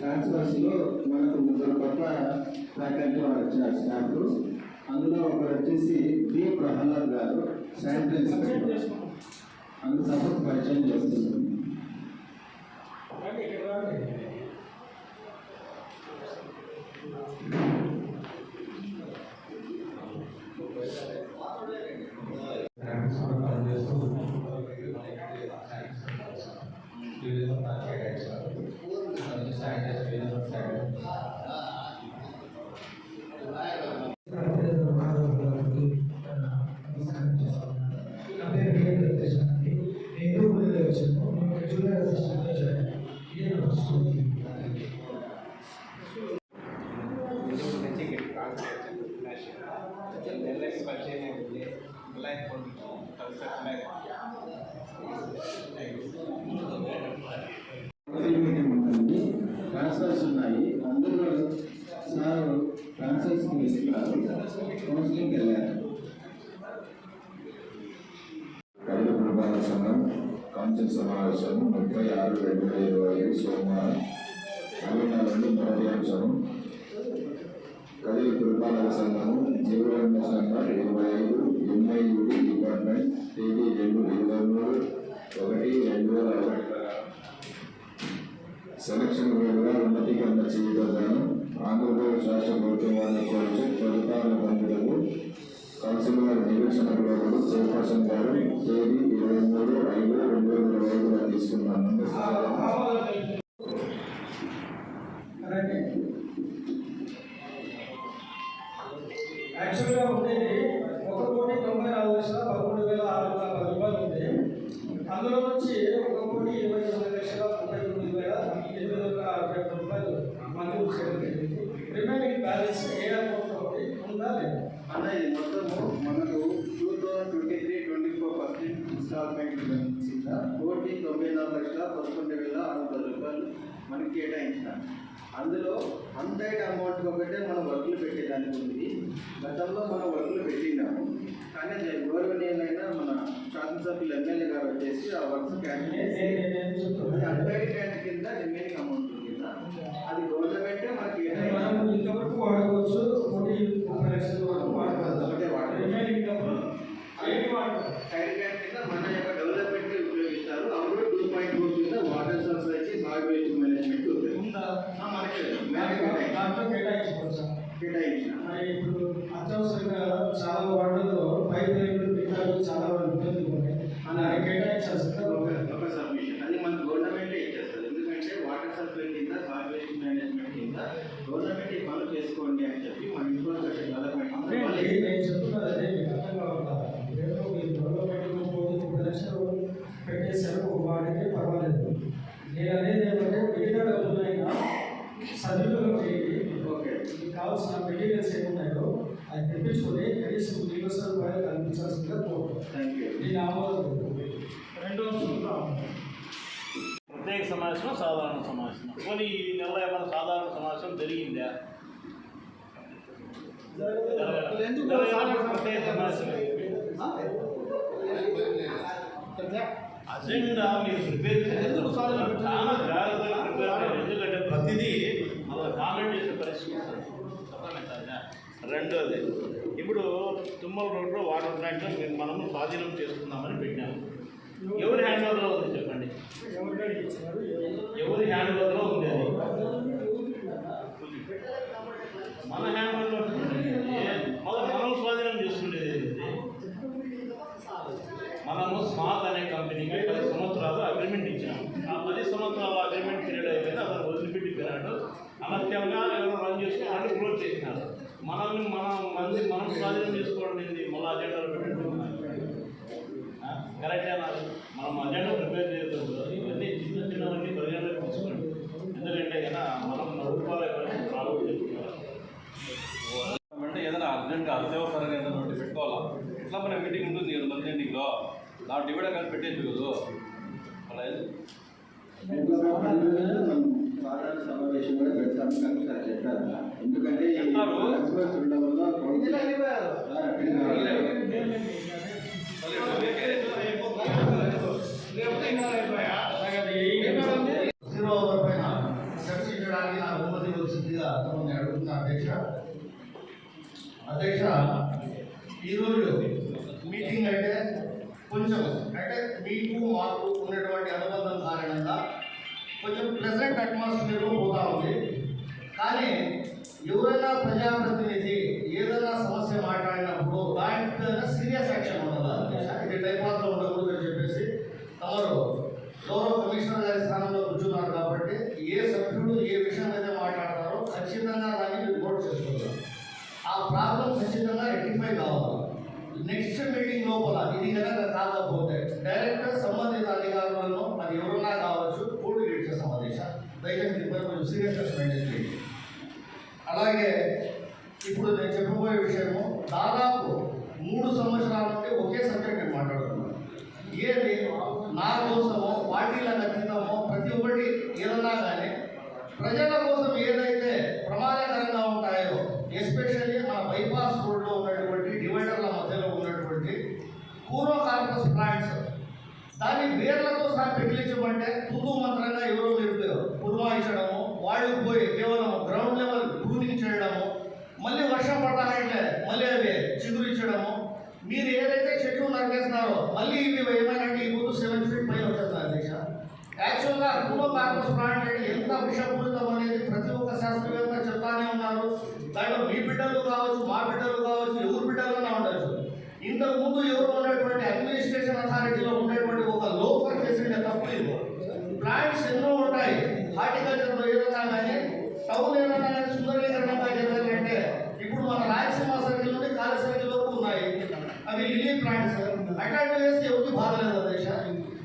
లో మనకు ముగ్గురు కొత్త ఫ్యాకల్టీ వారు వచ్చినారు. స్టాఫ్ అందులో ఒకరు వచ్చేసి బి ప్రహ్లాద్ గారు శానిటరీ అందుకు సపోర్ట్ పరిచయం చేస్తున్నారు. కౌన్సిల్ మీటింగ్ ట్రాన్స్ఫర్స్ ఉన్నాయి అందులో సార్ ట్రాన్స్ఫర్స్కి వెళ్ళారు కౌన్సిలింగ్కి వెళ్ళారు రైతు సంఘం కౌన్సిల్ సమావేశం ముప్పై ఆరు రెండు వేల ఇరవై ఐదు సోమవారం అరవై నాలుగు మొదటి అంశం కదిరి పురపాలక సంఘము జీవరంగ సంఘం ఇరవై ఐదు ఎంఐయుడి డిపార్ట్మెంట్ తేదీ రెండు ఇరవై మూడు ఒకటి రెండు వేల ఒకటి. సెలక్షన్ వేడుగా ఉన్నతీకరణ చేయడం గాను ఆంధ్రప్రదేశ్ రాష్ట్ర ప్రభుత్వం వారిని కోరుచు ఫలితాలను పొందుటకు కౌన్సిలర్ నిరీక్షణ లోపల చైర్పర్సన్ గారు తేదీ ఇరవై మూడు ఐదు రెండు వేల ఇరవై ఐదుగా తీసుకున్నాను. అందులో అన్డైడ్ అమౌంట్ ఒకటే మనం వర్కులు పెట్టేదానికి ఉంది. గతంలో మనం వర్కులు పెట్టినాము కానీ అది గౌరవనీయులైన మన శాసనసభ్యులు ఎమ్మెల్యే గారు వచ్చేసి ఆ వర్క్స్ క్యాన్సిల్ చేసి అది కింద రిమైనింగ్ అమౌంట్ కింద అది గవర్నమెంటే మనకి మనం కేటాయించిన ఇంతవరకు వాడుకోవచ్చు కోటి ముప్పై లక్షల వరకు వాడుకోవచ్చు ఒకటే వాడుకోవచ్చు. రిమైనింగ్ డబ్బులు ఏంటి వాడుకోవచ్చు సైడ్ బ్యాంక్ కింద మన యొక్క డెవలప్మెంట్కి ఉపయోగిస్తారు అప్పుడు టూ పాయింట్ ఫోర్ కింద వాటర్ సప్లైకి సాయిల్ వేస్ట్ మేనేజ్మెంట్ ఉపయోగిస్తారు ఉందా ఆ, మనకి మనకి కేటాయించిన. దాంట్లో కేటాయించుకోవచ్చా కేటాయించిన మరి ఇప్పుడు అత్యవసరంగా చాలా వార్డుల్లో పైప్ లైన్లు పిల్లలు చాలా ఇబ్బందులు ఉన్నాయి అలా కేటాయించాల్సిందిగా ఒక ఒక ఒక సబ్మిషన్ అది మన గవర్నమెంటే ఇచ్చేస్తారు ఎందుకంటే వాటర్ సప్లై కింద సాయిల్ వేస్ట్ మేనేజ్మెంట్ కింద గవర్నమెంట్ ఈ పనులు చేసుకోండి అని చెప్పి మన ఇన్ఫ్రాస్ట్రక్చర్ డెవలప్మెంట్ అదే నేను చెప్తున్నది అదే మీకు అర్థం కావాలా ఏదో మీరు డెవలప్మెంట్ పోతే ముప్పై లక్షలు వాడికి పర్వాలేదు. నేను అనేది ఏమంటే మిగతా డబ్బులైనా సదుపాయం చేయండి. ఓకే. మీకు కావాల్సిన మెటీరియల్స్ ఏమున్నాయో అది తెప్పించుకొని కనీసం నీళ్ళ సదుపాయాలు కల్పించాల్సిందిగా యూ దీని ఆమోదం రెండో ప్రత్యేక సమావేశం సాధారణ సమావేశం పోనీ ఈ నెల ఏమైనా సాధారణ సమావేశం జరిగిందా? ప్రత్యేక సమావేశం. అజెండా మీరు ప్రిపేర్ చేసేందుకు చాలా జాగ్రత్తగా ప్రిపేర్ ఎందుకంటే ప్రతిదీ అలా కామెంట్ చేసే పరిస్థితి? రెండోది ఇప్పుడు తుమ్మల రోడ్లో వాటర్ ట్యాంక్ మేము మనము స్వాధీనం చేసుకుందామని పెట్టాము. ఎవరి హ్యాండ్ ఓవర్లో ఉంది చెప్పండి? ఎవరి హ్యాండ్ ఓవర్లో ఉంది అది మన హ్యాండ్ ఓవర్లో మొదలు మనం స్వాధీనం చేసుకునేది ఏంటి? మనము స్మార్ట్ అనే కంపెనీకి పది సంవత్సరాలు అగ్రిమెంట్ ఇచ్చినాము ఆ పది సంవత్సరాల అగ్రిమెంట్ పీరియడ్ అయిపోయింది అతను వదిలిపెట్టి వదిలిపెట్టిపోయినాడు అనర్థ్యంగా ఎవరో రన్ చేసుకుని చేసుకోవాలంటే క్లోజ్ చేసినారు. మనల్ని మన మంది మనం స్వాధీనం చేసుకోవడం ఏంది? మళ్ళీ అజెండాలో పెట్టుకుంటున్నాం అన్నారు. మనం అజెండా ప్రిపేర్ చేయలేదు ఇవన్నీ చిన్న చిన్నవన్నీ పరిగణలోకి తీసుకోండి. ఎందుకంటే కదా మనం రూపాయలు ప్రాబ్లం చెప్తున్నారు. అంటే ఏదైనా అర్జెంట్గా అత్యవసరంగా ఏదైనా పెట్టుకోవాలా? ఎట్లా మన మీటింగ్ ఉంటుంది కదా మంది ఎన్నికలో దాంట్లో డివైడ్ కలిపి పెట్టేది కదా అలా కూడా చెప్పారు ఎందుకంటే అధ్యక్ష అధ్యక్ష ఈరోజు మీటింగ్ అంటే కొంచెం అంటే మీకు మాకు ఉన్నటువంటి అనుబంధం కారణంగా కొంచెం ప్రెసెంట్ అట్మాస్ఫియర్లో పోతా ఉంది. కానీ ఎవరైనా ప్రజాప్రతినిధి ఏదైనా సమస్య మాట్లాడినప్పుడు దాంట్లో సీరియస్ యాక్షన్ ఉండాలి ఇది టైపాస్లో ఉండకూడదు అని చెప్పేసి తమరు గౌరవ కమిషనర్ గారి స్థానంలో కూర్చున్నారు కాబట్టి ఏ సభ్యుడు ఏ విషయం అయితే మాట్లాడతారో ఖచ్చితంగా దాన్ని రిపోర్ట్ చేసుకోవాలి ఆ ప్రాబ్లం ఖచ్చితంగా రెక్టిఫై కావాలి నెక్స్ట్ మీటింగ్ లోపల ఇది కనుక కాకపోతే డైరెక్టర్ సంబంధిత అధికారులను అది ఎవరున్నా కావచ్చు కోర్టు లీడ్ చేస్తాం అధ్యక్ష దయచేసి దీనిపై కొంచెం సీరియస్నెస్ మెయింటైన్ చేయండి. అలాగే ఇప్పుడు నేను చెప్పబోయే విషయము దాదాపు మూడు సంవత్సరాల నుండి ఒకే సబ్జెక్ట్ నేను మాట్లాడుతున్నాను. ఏది నా కోసమో పార్టీల అతీతమో ప్రతి ఒక్కటి ఏదన్నా కానీ ప్రజల కోసం ఏదైతే ప్రమాదకరంగా ఉంటాయో ఎస్పెషల్లీ మన బైపాస్ రోడ్లో ఉన్నటువంటి డివైడర్ల మధ్యలో ఉన్నటువంటి పూర్వ కార్పస్ ప్లాంట్స్ దాన్ని వేర్లతో సహా పెకిలించమంటే తుతు మంత్రంగా ఎవరో మీరు పురమాయించడము వాళ్ళు పోయి కేవలం గ్రౌండ్ లెవెల్ ప్రూనింగ్ చేయడము మళ్ళీ వర్షం పడతానంటే మళ్ళీ అవి చిగురించడము. మీరు ఏదైతే చెట్లు నరికేస్తున్నారో మళ్ళీ ఇవి ఏమైనా ఈ ముందు సెవెన్ ఫీట్ పైన వచ్చేస్తున్నారు దేశ యాక్చువల్గా పూర్వ కార్పస్ ప్లాంట్ అంటే ఎంత విషపూరితం అనేది ప్రతి ఒక్క శాస్త్రవేత్త చెప్తానే ఉన్నారు. దాంట్లో మీ బిడ్డలు కావచ్చు మా బిడ్డలు కావచ్చు ఎవరు బిడ్డలన్నా ఉండొచ్చు. ఇంతకు ముందు ఎవరు ఉన్నటువంటి అడ్మినిస్ట్రేషన్ అథారిటీలో ఉండేటువంటి ఒక లోపర్ చేసిన తప్పు ఇది ప్లాంట్స్ ఎన్నో ఉంటాయి. హార్టికల్చర్లో ఏదన్నా కానీ టౌన్ ఏదన్నా కానీ సుందరీకరణంగా చేయాలంటే ఇప్పుడు మన రాయలసీమ సర్కిల్ నుండి కాళీ సర్కిల్ వరకు ఉన్నాయి. అవి లిల్లీ ప్లాంట్స్ అట్లాంటివి వేస్తే ఎవరికి బాధ లేదు దేశ.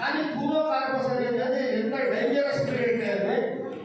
కానీ పూర్వ కార్పస్ అనేది అది ఎంత డేంజరస్ క్రియేట్ అది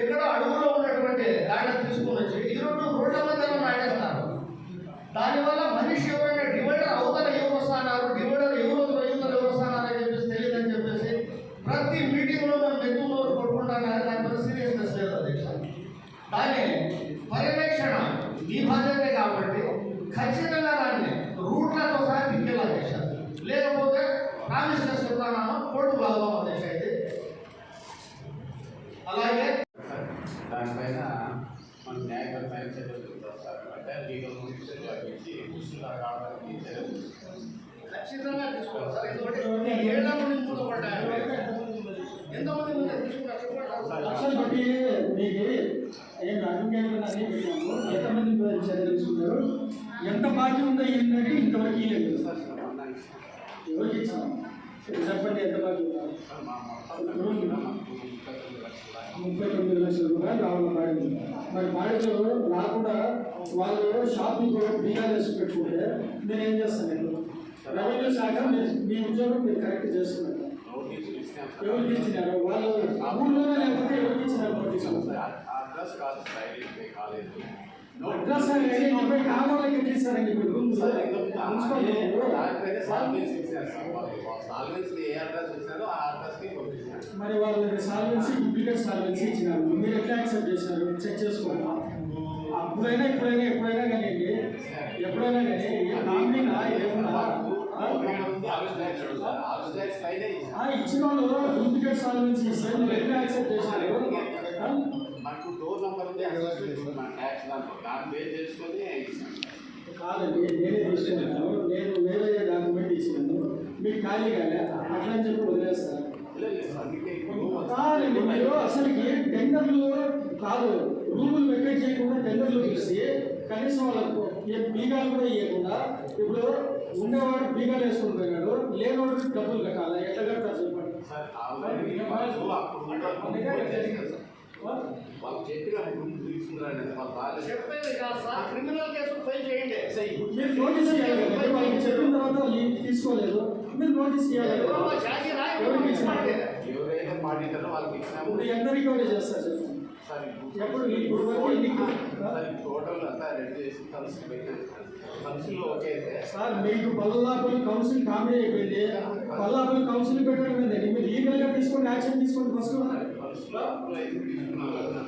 ఎక్కడ అడుగులో ఉన్నటువంటి దాన్ని తీసుకొని వచ్చి ఈరోజు రోడ్ల మధ్యలో నాటేస్తారు. దానివల్ల మనిషి ఎవరైనా డివైడర్ అవతల ఎవరు వస్తున్నారు? డివైడర్ ఎవరు యువతలు ఎవరు వస్తున్నారు అని చెప్పేసి తెలియదని చెప్పేసి ప్రతి మీటింగ్లో మేము నెత్తులో కొట్టుకుంటాను దాని మీద సీరియస్నెస్ లేదు అధ్యక్ష దాని పర్యవేక్షణ. మీ బాధ్యతే కాబట్టి ఖచ్చితంగా దాన్ని రూట్లతో సహా తిప్పేలా అధ్యక్ష లేకపోతే ప్రామిస్ చేసి కోర్టు లాభం అధ్యక్ష ఇది అలాగే దానిపైన మన న్యాయపరమైన చర్యలు నోటీసులు ఇచ్చి కూర్చున్నారు కావడానికి చర్యలు ఖచ్చితంగా తీసుకోవాలి సార్ ఎందుకంటే ఏళ్ళ నుండి ఎంతమంది ముందు తీసుకున్నారు బట్టి ఎంతమంది మీద తీసుకున్నారు ఎంత బాకీ ఉందో ఏంటంటే ఇంతవరకు ఇవ్వలేదు సార్ సార్ ఎవరికి ఇచ్చాము చెప్పండి ఎంత బాకీ ఉన్నారు సార్ మా మొత్తం కలిపి కూడా మాకు ముప్పై తొమ్మిది లక్షల దాకా. ముప్పై తొమ్మిది లక్షల రూపాయలు రావాలి బాధ్యత మరి బాధ్యతలు రాకుండా వాళ్ళు షాపింగ్ బీగా వేసి పెట్టుకుంటే మీరు ఏం చేస్తారు రెవెన్యూ శాఖ మీరు మీ ఉద్యోగం మీరు కరెక్ట్ చేస్తున్నారు నోటీసులు ఇచ్చినాం సార్. ఎవరికి ఇచ్చినారు వాళ్ళు ఊళ్ళోనే లేకపోతే ఎవరికి ఇచ్చినారు మీరు వాళ్ళకి సాల్వెన్సీ డూప్లికేట్ సాల్వెన్సీ ఇచ్చినారు మీరు ఎట్లా యాక్సెప్ట్ చేసినారు చెక్ చేసుకోండి అప్పుడైనా ఇప్పుడైనా ఎప్పుడైనా కానీ ఎప్పుడైనా కానీ నామినా ఏమన్నా ఇచ్చిన వాళ్ళు డూప్లికేట్ సాల్వెన్సీ ఇస్తే మీరు ఎట్లా యాక్సెప్ట్ చేసినారు దాన్ని బేస్ చేసుకొని కాదండి నేనే తీసుకున్నాను. నేను వేరే డాక్యుమెంట్ ఇచ్చినాను. మీకు ఖాళీ కాలే అట్లా అని చెప్పి కాదండి మీరు అసలుకి టెండర్లు కాదు. రూములు వెకేట్ చేయకుండా టెండర్లు తీసి కనీసం వాళ్ళకు ఏ బీగాలు కూడా ఇవ్వకుండా ఇప్పుడు ఉండేవాడు బీగాలు వేసుకుని పోయినాడు లేనివాడు డబ్బులు కట్టాలి? ఎట్లా కట్టాలి చెప్పండి? వాళ్ళు చెప్పిన ముందు చెప్పేది కాదు సార్. క్రిమినల్ కేసు ఫైల్ చేయండి. మీరు నోటీస్ ఇవ్వాలి. కదండి వాళ్ళకి చెప్పిన తర్వాత తీసుకోలేదు? మీరు నోటీస్ ఇవ్వాలి? ఎవరైతే వాళ్ళకి ఇచ్చినాము. ఇప్పుడు ఎంత రికవరీ చేస్తారు చెప్పండి ఎప్పుడు ఇప్పుడు టోటల్ అంతా రెడీ చేసి కలిసిలో ఓకే సార్ మీకు కౌన్సిల్ కామెడీ అయిపోయింది. బల్లాపల్లి కౌన్సిల్ పెట్టడం మీరు లీగల్గా తీసుకొని యాక్షన్ తీసుకోండి ఫస్ట్ కలిసిలో అప్లై తీసుకున్నాం కదా.